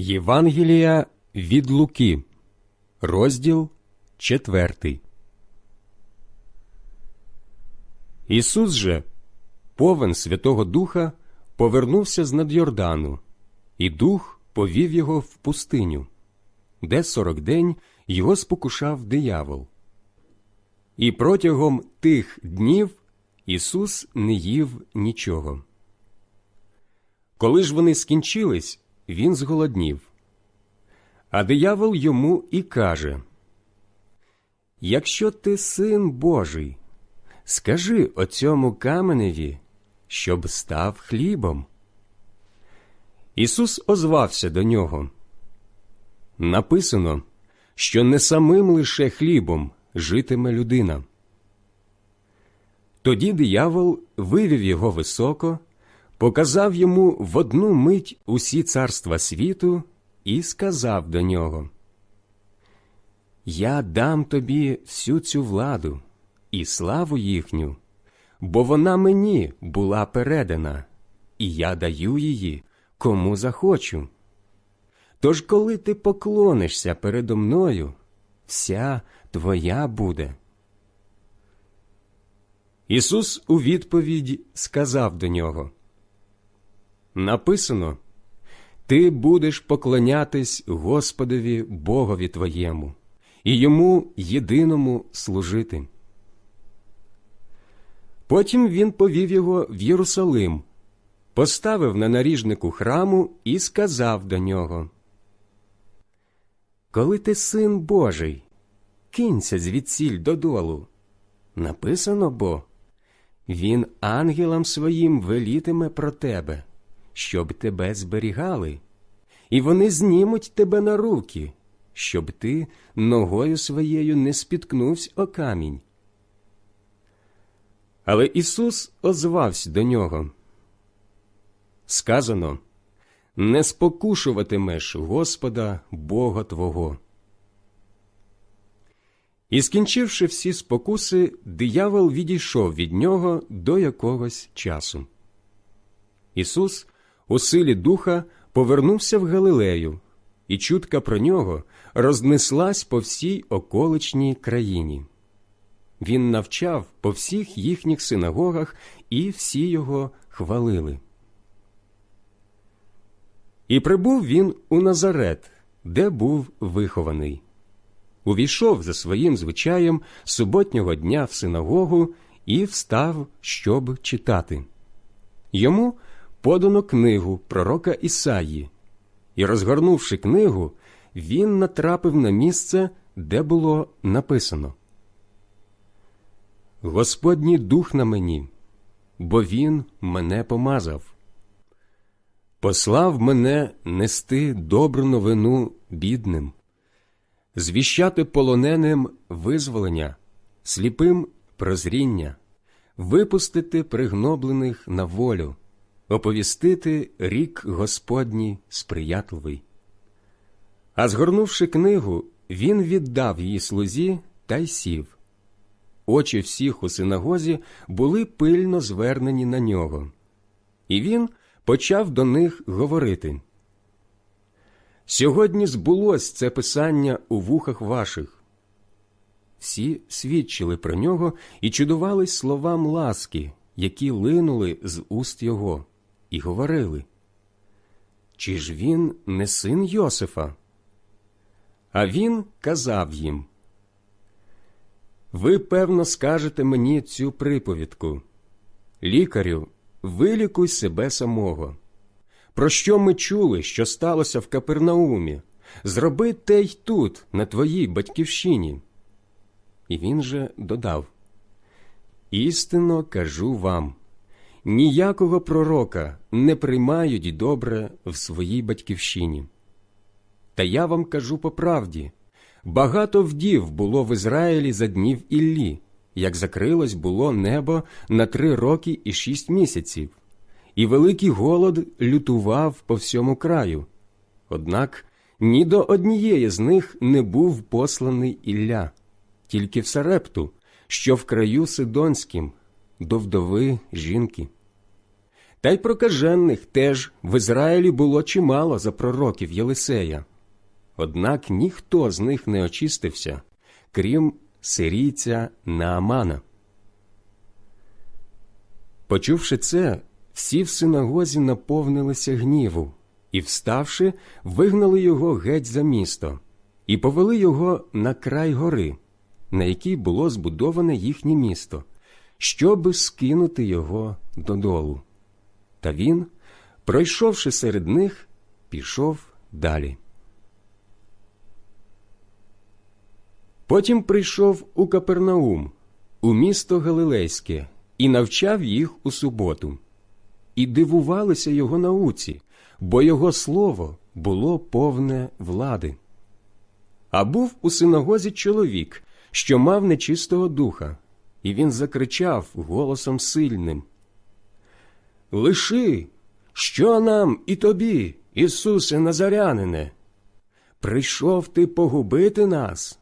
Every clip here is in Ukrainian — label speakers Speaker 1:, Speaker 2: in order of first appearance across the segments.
Speaker 1: Євангелія від Луки, розділ четвертий. Ісус же, повен Святого Духа, повернувся з над Йордану, і дух повів його в пустиню, де сорок день його спокушав диявол. І протягом тих днів Ісус не їв нічого. Коли ж вони скінчились, він зголоднів. А диявол йому і каже Якщо ти син Божий, скажи оцьому каменеві, щоб став хлібом. Ісус озвався до нього. Написано, що не самим лише хлібом житиме людина. Тоді диявол вивів його високо, показав йому в одну мить усі царства світу і сказав до нього Я дам тобі всю цю владу і славу їхню, бо вона мені була передана, і я даю її кому захочу. Тож, коли ти поклонишся передо мною, вся твоя буде. Ісус у відповідь сказав до нього Написано Ти будеш поклонятись Господові Богові твоєму і йому єдиному служити. Потім він повів його в Єрусалим, поставив на наріжнику храму і сказав до нього Коли ти син Божий, кинься звідсіль додолу. Написано бо він ангелам своїм велітиме про тебе, щоб тебе зберігали, і вони знімуть тебе на руки, щоб ти ногою своєю не спіткнувся о камінь. Але Ісус озвався до нього. Сказано не спокушуватимеш Господа Бога Твого. І, скінчивши всі спокуси, диявол відійшов від нього до якогось часу. Ісус у силі духа повернувся в Галилею, і чутка про нього рознеслась по всій околичній країні. Він навчав по всіх їхніх синагогах, і всі його хвалили. І прибув він у Назарет, де був вихований. Увійшов за своїм звичаєм суботнього дня в синагогу і встав, щоб читати. Йому подано книгу пророка Ісаї, і, розгорнувши книгу, він натрапив на місце, де було написано. Господній дух на мені, бо Він мене помазав. Послав мене нести добру новину бідним, звіщати полоненим визволення, сліпим прозріння, випустити пригноблених на волю, оповістити рік Господній сприятливий. А згорнувши книгу, він віддав її слузі та й сів. Очі всіх у синагозі були пильно звернені на нього, і він почав до них говорити. Сьогодні збулось це писання у вухах ваших. Всі свідчили про нього і чудувались словам ласки, які линули з уст його, і говорили. Чи ж він не син Йосифа? А він казав їм Ви, певно, скажете мені цю приповідку. Лікарю, вилікуй себе самого. Про що ми чули, що сталося в Капернаумі? Зроби те й тут, на твоїй батьківщині. І він же додав Істинно кажу вам ніякого пророка не приймають добре в своїй батьківщині. Та я вам кажу по правді багато вдів було в Ізраїлі за днів Іллі, як закрилось було небо на три роки і шість місяців, і великий голод лютував по всьому краю. Однак ні до однієї з них не був посланий Ілля, тільки в Сарепту, що в краю Сидонським, до вдови жінки. Та й прокажених теж в Ізраїлі було чимало за пророків Єлисея. Однак ніхто з них не очистився, крім сирійця Наамана. Почувши це, всі в синагозі наповнилися гніву і, вставши, вигнали його геть за місто і повели його на край гори, на якій було збудоване їхнє місто, щоби скинути його додолу. Та він, пройшовши серед них, пішов далі. Потім прийшов у Капернаум, у місто Галилейське, і навчав їх у суботу. І дивувалися його науці, бо його слово було повне влади. А був у синагозі чоловік, що мав нечистого духа, і він закричав голосом сильним Лиши, що нам і тобі, Ісусе Назарянине? Прийшов ти погубити нас?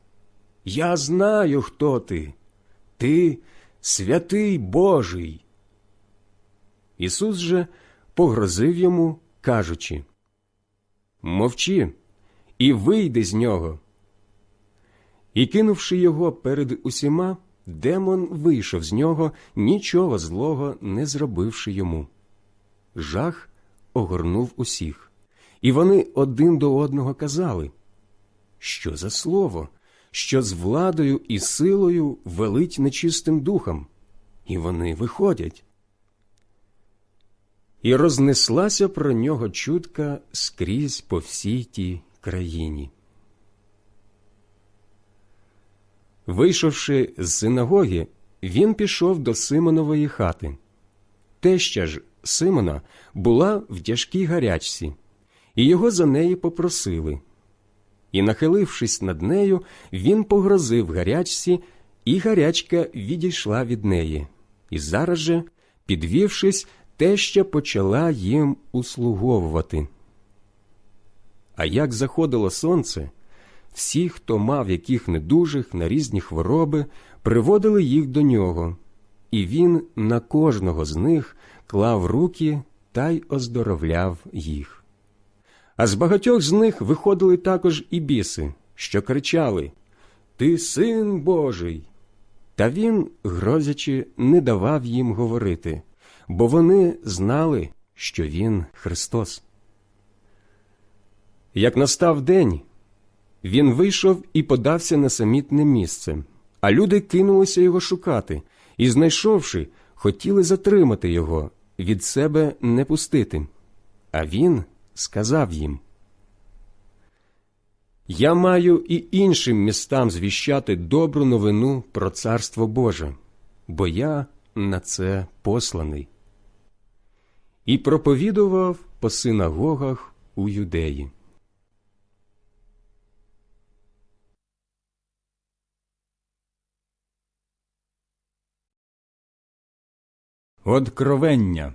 Speaker 1: Я знаю, хто ти. Ти святий Божий. Ісус же погрозив йому, кажучи Мовчи і вийди з нього. І, кинувши його перед усіма, демон вийшов з нього, нічого злого не зробивши йому. Жах огорнув усіх, і вони один до одного казали Що за слово, що з владою і силою велить нечистим духом, і вони виходять. І рознеслася про нього чутка скрізь по всій тій країні. Вийшовши з синагоги, він пішов до Симонової хати. Теща ж Симона була в тяжкій гарячці, і його за неї попросили. І, нахилившись над нею, він погрозив гарячці, і гарячка відійшла від неї. І зараз же, підвівшись, теща почала їм услуговувати. А як заходило сонце, всі, хто мав яких недужих на різні хвороби, приводили їх до нього, і він на кожного з них клав руки та й оздоровляв їх. А з багатьох з них виходили також і біси, що кричали Ти син Божий. Та він, грозячи, не давав їм говорити, бо вони знали, що він Христос. Як настав день, він вийшов і подався на самітне місце, а люди кинулися його шукати і, знайшовши, хотіли затримати його, від себе не пустити. А він сказав їм Я маю і іншим містам звіщати добру новину про Царство Боже, бо я на це посланий. І проповідував по синагогах у юдеї.
Speaker 2: Откровення.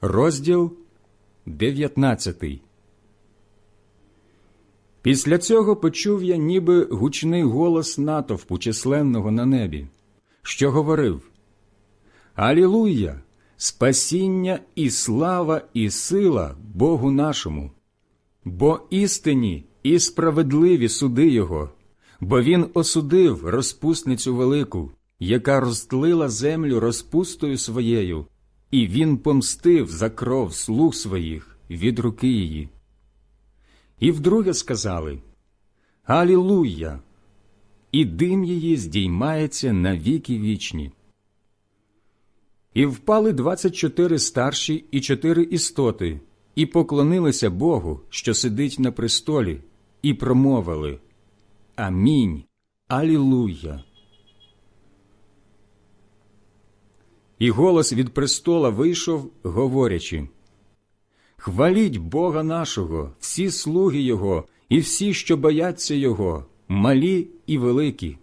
Speaker 2: Розділ 19 Після цього почув я ніби гучний голос натовпу численного на небі, що говорив Алілуя! Спасіння і слава, і сила Богу нашому, бо істинні і справедливі суди Його, бо Він осудив розпусницю велику яка розтлила землю розпустою своєю, і він помстив за кров слуг своїх від руки її. І вдруге сказали Алілуя! І дим її здіймається на віки вічні. І впали двадцять чотири старші і чотири істоти, і поклонилися Богу, що сидить на престолі, і промовили Амінь. Алілуя! І голос від престола вийшов, говорячи Хваліть Бога нашого, всі слуги Його, і всі, що бояться Його, малі і великі.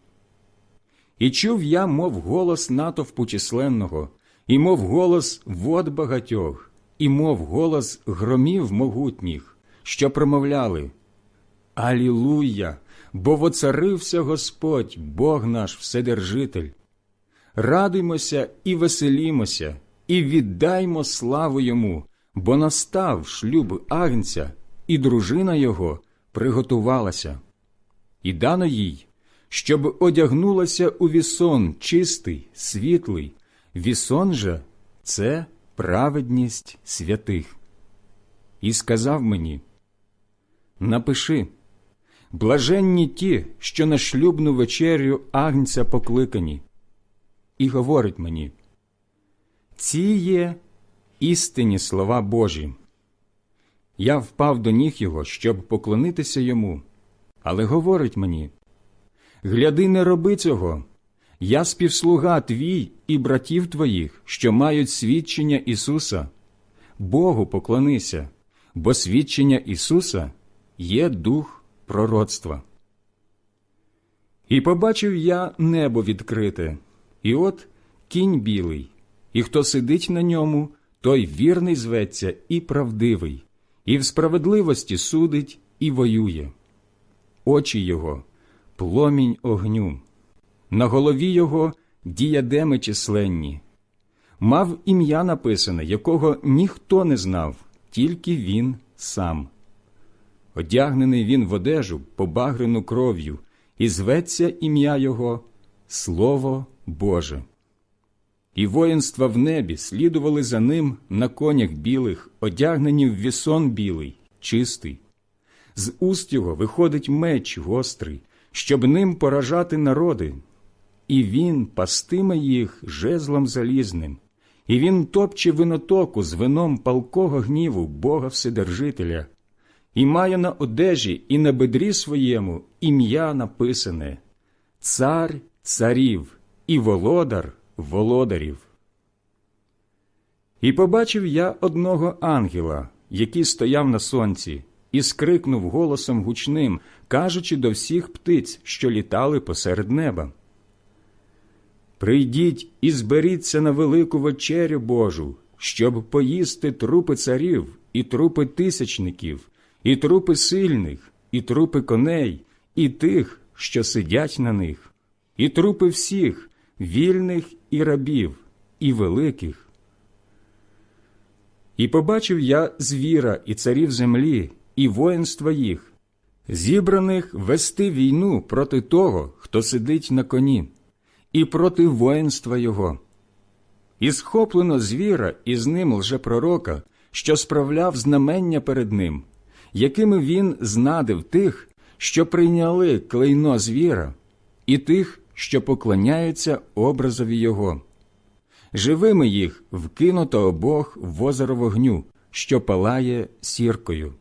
Speaker 2: І чув я, мов голос натовпу численного, і мов голос вод багатьох, і мов голос громів могутніх, що промовляли Алілуя! Бо воцарився Господь, Бог наш Вседержитель радуймося і веселімося, і віддаймо славу йому, бо настав шлюб агнця, і дружина його приготувалася. І дано їй, щоб одягнулася у вісон чистий, світлий, вісон же це праведність святих. І сказав мені, напиши, блаженні ті, що на шлюбну вечерю агнця покликані, і говорить мені, ці є істинні слова Божі. Я впав до ніг його, щоб поклонитися йому, але говорить мені, гляди, не роби цього. Я співслуга твій і братів твоїх, що мають свідчення Ісуса. Богу поклонися, бо свідчення Ісуса є дух пророцтва. І побачив я небо відкрите, і от кінь білий, і хто сидить на ньому, той вірний зветься і правдивий, і в справедливості судить і воює. Очі його пломінь огню, на голові його діядеми численні. Мав ім'я написане, якого ніхто не знав, тільки він сам. Одягнений він в одежу, побагрену кров'ю, і зветься ім'я його Слово Боже. І воїнства в небі слідували за ним на конях білих, одягнені в вісон білий, чистий. З уст його виходить меч гострий, щоб ним поражати народи. І він пастиме їх жезлом залізним, і він топче винотоку з вином палкого гніву Бога Вседержителя, і має на одежі і на бедрі своєму ім'я написане Цар царів і володар володарів. І побачив я одного ангела, який стояв на сонці, і скрикнув голосом гучним, кажучи до всіх птиць, що літали посеред неба. Прийдіть і зберіться на велику вечерю Божу, щоб поїсти трупи царів, і трупи тисячників, і трупи сильних, і трупи коней, і тих, що сидять на них, і трупи всіх, вільних і рабів, і великих. І побачив я звіра і царів землі, і воїнства їх, зібраних вести війну проти того, хто сидить на коні, і проти воїнства його. І схоплено звіра і з ним лжепророка, що справляв знамення перед ним, якими він знадив тих, що прийняли клейно звіра, і тих, що поклоняються образові його. Живими їх вкинуто обох в озеро вогню, що палає сіркою,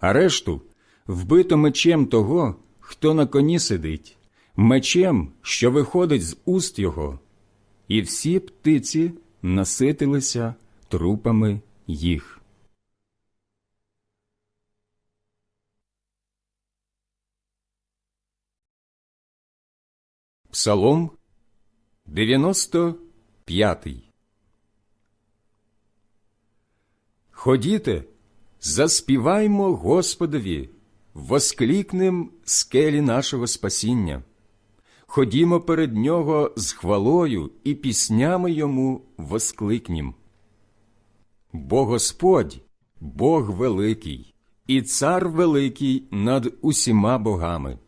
Speaker 2: а решту вбито мечем того, хто на коні сидить, мечем, що виходить з уст його, і всі птиці наситилися трупами їх. Псалом 95 Ходіте, заспіваймо Господові, восклікнем скелі нашого спасіння. Ходімо перед Нього з хвалою і піснями йому воскликнім. Бо Господь, Бог великий, і цар великий над усіма богами,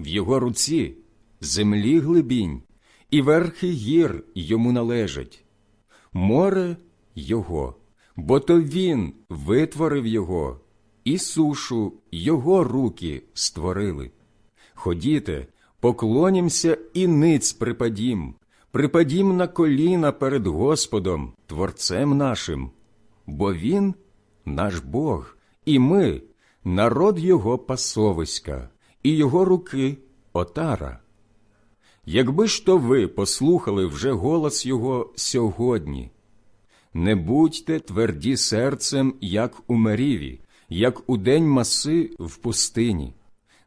Speaker 2: в його руці землі глибінь, і верхи гір йому належать, море його, бо то він витворив його, і сушу його руки створили. Ходіте, поклонімся і ниць припадім, припадім на коліна перед Господом, Творцем нашим, бо Він наш Бог, і ми народ Його пасовиська, і Його руки отара. Якби ж то ви послухали вже голос Його сьогодні, не будьте тверді серцем, як у Меріві, як у день маси в пустині,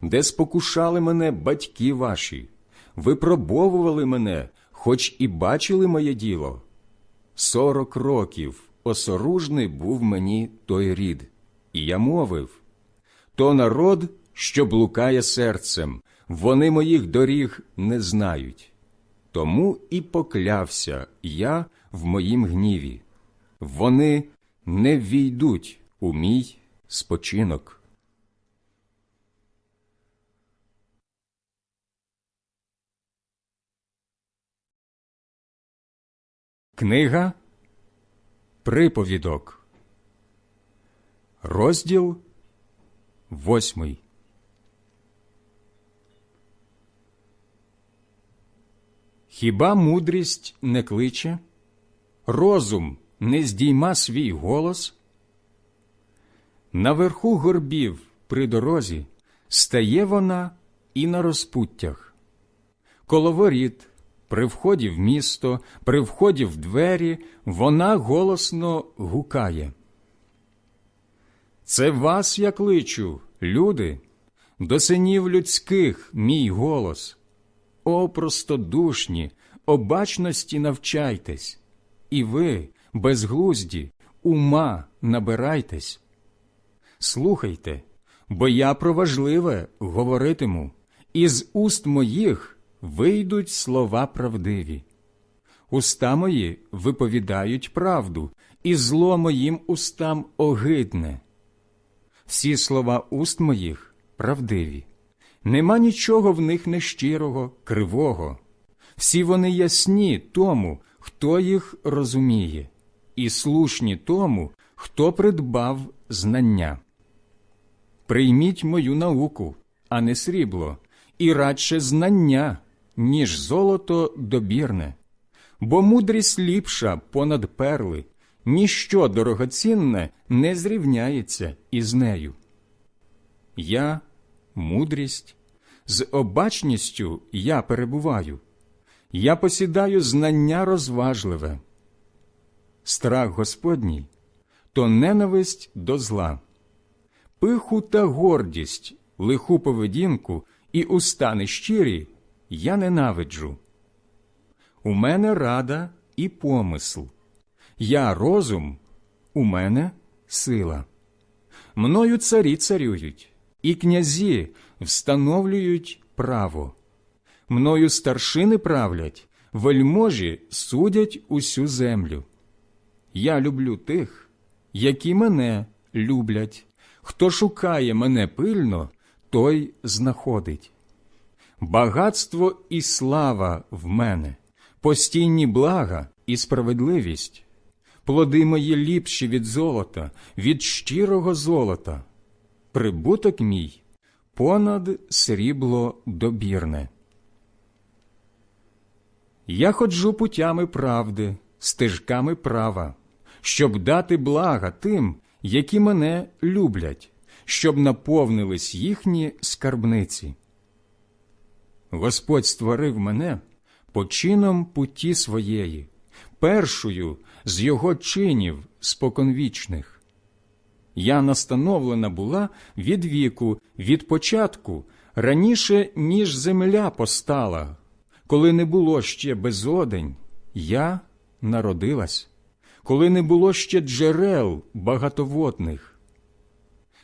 Speaker 2: де спокушали мене батьки ваші, випробовували мене, хоч і бачили моє діло. Сорок років осоружний був мені той рід, і я мовив то народ, що блукає серцем, вони моїх доріг не знають. Тому і поклявся я в моїм гніві. Вони не ввійдуть у мій спочинок. Книга Приповідок. Розділ восьмий. Хіба мудрість не кличе? Розум не здійма свій голос? Наверху горбів при дорозі стає вона і на розпуттях. Коло воріт, при вході в місто, при вході в двері, вона голосно гукає. Це вас я кличу, люди, до синів людських мій голос. О, простодушні, обачності навчайтесь, і ви, безглузді, ума набирайтесь. Слухайте, бо я про важливе говоритиму, і з уст моїх вийдуть слова правдиві. Уста мої виповідають правду, і зло моїм устам огидне. Всі слова уст моїх правдиві. Нема нічого в них нещирого, кривого. Всі вони ясні тому, хто їх розуміє, і слушні тому, хто придбав знання. Прийміть мою науку, а не срібло, і радше знання, ніж золото добірне, бо мудрість ліпша понад перли, ніщо дорогоцінне не зрівняється із нею. Я мудрість, з обачністю я перебуваю, я посідаю знання розважливе. Страх Господній то ненависть до зла, пиху та гордість, лиху поведінку і уста нещирі я ненавиджу. У мене рада і помисл, я розум, у мене сила. Мною царі царюють, і князі встановлюють право. Мною старшини правлять, вельможі судять усю землю. Я люблю тих, які мене люблять. Хто шукає мене пильно, той знаходить. Багатство і слава в мене, постійні блага і справедливість. Плоди мої ліпші від золота, від щирого золота. Прибуток мій понад срібло добірне. Я ходжу путями правди, стежками права, щоб дати блага тим, які мене люблять, щоб наповнились їхні скарбниці. Господь створив мене почином путі своєї, першою з його чинів споконвічних. Я настановлена була від віку, від початку, раніше, ніж земля постала, коли не було ще безодень, я народилась, коли не було ще джерел багатоводних.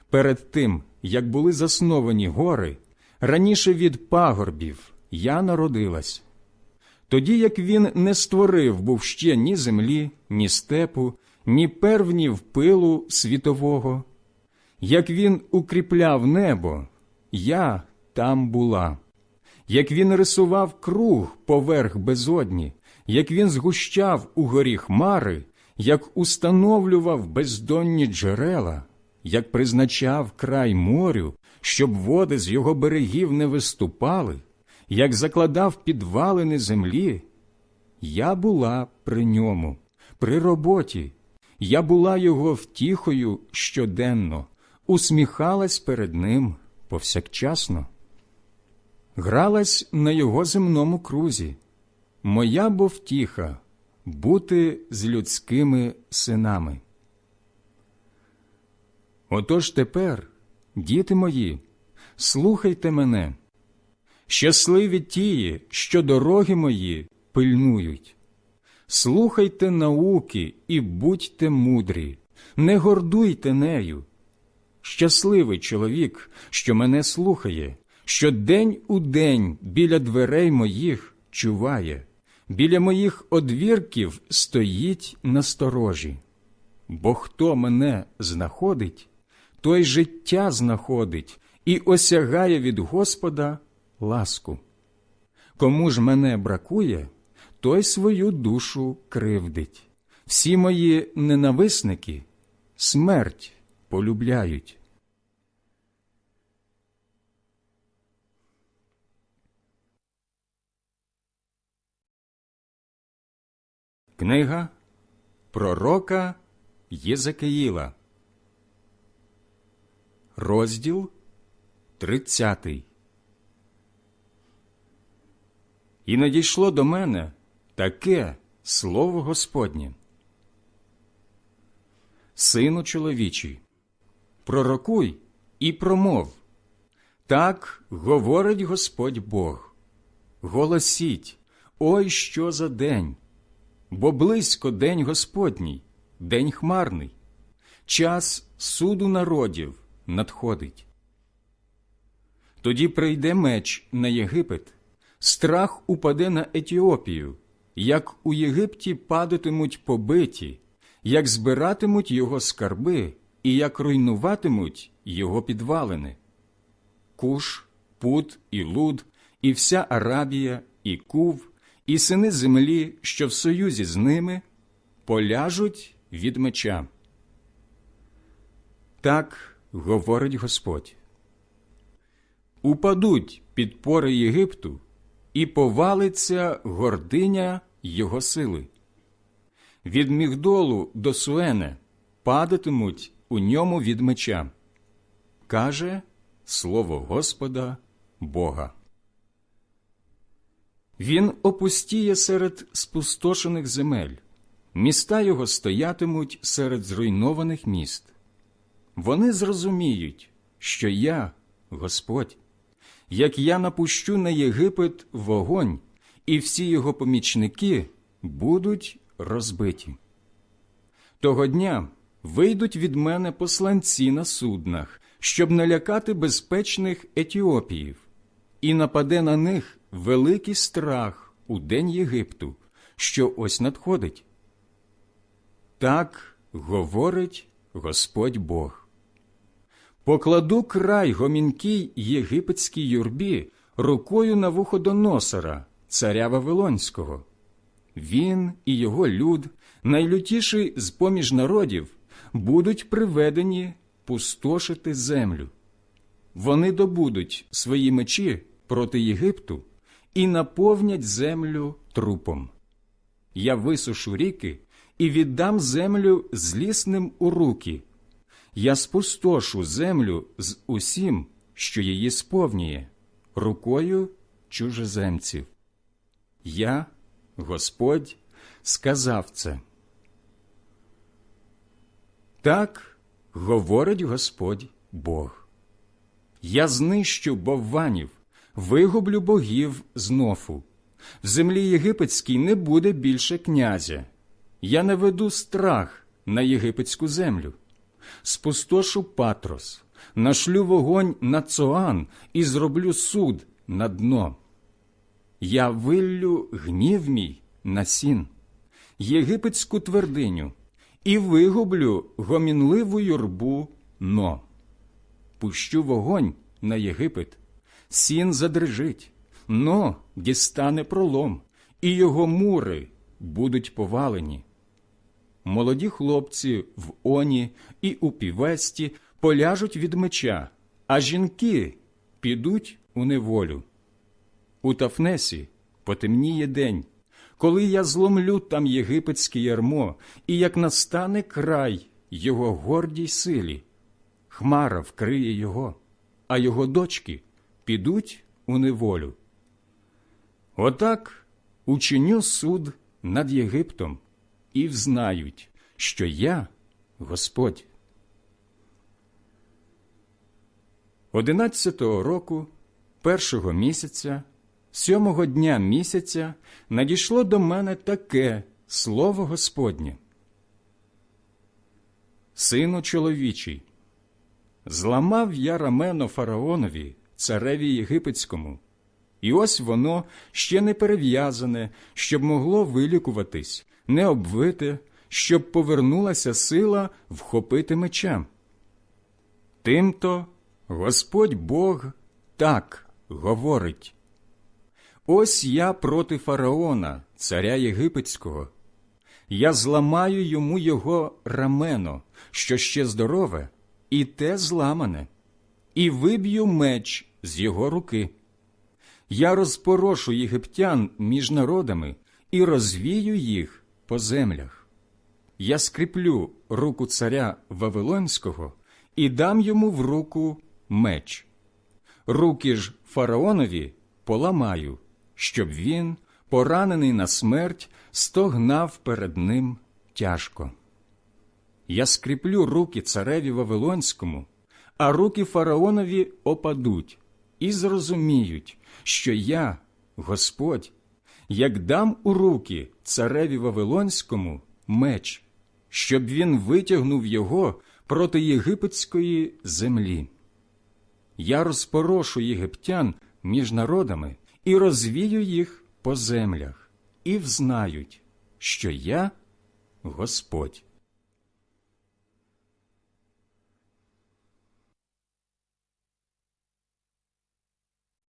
Speaker 2: Перед тим, як були засновані гори, раніше від пагорбів я народилась. Тоді як він не створив був ще ні землі, ні степу, ні первнів пилу світового, як він укріпляв небо, я там була, як він рисував круг поверх безодні, як він згущав у горі хмари, як установлював бездонні джерела, як призначав край морю, щоб води з його берегів не виступали, як закладав підвалини землі, я була при ньому, при роботі, я була його втіхою щоденно, усміхалась перед ним повсякчасно, гралась на його земному крузі. Моя бо втіха бути з людськими синами. Отож тепер, діти мої, слухайте мене, щасливі тії, що дороги мої пильнують. Слухайте науки і будьте мудрі, не гордуйте нею. Щасливий чоловік, що мене слухає, що день у день біля дверей моїх чуває, біля моїх одвірків стоїть на сторожі. Бо хто мене знаходить, той життя знаходить і осягає від Господа ласку. Кому ж мене бракує, той свою душу кривдить. Всі мої ненависники смерть полюбляють. Книга Пророка Єзекиїла, розділ 30. І надійшло до мене таке слово Господнє. Сину чоловічий, пророкуй і промов. Так говорить Господь Бог. Голосіть, ой що за день! Бо близько день Господній, день хмарний, час суду народів надходить. Тоді прийде меч на Єгипет, страх упаде на Етіопію, як у Єгипті падатимуть побиті, як збиратимуть його скарби і як руйнуватимуть його підвалини. Куш, Пут і Луд, і вся Арабія, і Кув, і сини землі, що в союзі з ними, поляжуть від меча. Так говорить Господь. Упадуть підпори Єгипту, і повалиться гординя його сили. Від Мігдолу до Суене падатимуть у ньому від меча. Каже слово Господа Бога. Він опустіє серед спустошених земель, міста його стоятимуть серед зруйнованих міст. Вони зрозуміють, що я, Господь, як я напущу на Єгипет вогонь, і всі його помічники будуть розбиті. Того дня вийдуть від мене посланці на суднах, щоб налякати безпечних Етіопіїв, і нападе на них великий страх у день Єгипту, що ось надходить. Так говорить Господь Бог. Покладу край гомінкій єгипетській юрбі рукою на вуходоносора, царя Вавилонського. Він і його люд, найлютіший з поміж народів, будуть приведені пустошити землю. Вони добудуть свої мечі проти Єгипту і наповнять землю трупом. Я висушу ріки і віддам землю злісним у руки. Я спустошу землю з усім, що її сповнює, рукою чужеземців. Я, Господь, сказав це. Так говорить Господь Бог. Я знищу бовванів, вигублю богів знову. В землі єгипетській не буде більше князя. Я наведу страх на єгипетську землю. Спустошу патрос, нашлю вогонь на Цоан і зроблю суд на дно. Я виллю гнів мій на сін, єгипетську твердиню, і вигублю гомінливу юрбу но. Пущу вогонь на Єгипет, сін задрижить, но дістане пролом, і його мури будуть повалені. Молоді хлопці в Оні і у Півесті поляжуть від меча, а жінки підуть у неволю. У Тафнесі потемніє день, коли я зломлю там єгипетське ярмо, і як настане край його гордій силі, хмара вкриє його, а його дочки підуть у неволю. Отак учиню суд над Єгиптом і взнають, що я Господь. Одинадцятого року, першого місяця, сьомого дня місяця надійшло до мене таке слово Господнє. Сину чоловічий, зламав я рамено фараонові, цареві єгипетському, І ось воно ще не перев'язане, щоб могло вилікуватись, не обвите, щоб повернулася сила вхопити меча. Тимто Господь Бог так говорить. Ось я проти фараона, царя єгипетського. Я зламаю йому його рамено, що ще здорове, і те зламане, і виб'ю меч з його руки. Я розпорошу єгиптян між народами і розвію їх по землях. Я скріплю руку царя Вавилонського і дам йому в руку меч. Руки ж фараонові поламаю, щоб він, поранений на смерть, стогнав перед ним тяжко. Я скріплю руки цареві Вавилонському, а руки фараонові опадуть і зрозуміють, що я, Господь, як дам у руки цареві Вавилонському меч, щоб він витягнув його проти єгипетської землі. Я розпорошу єгиптян між народами і розвію їх по землях, і взнають, що я Господь.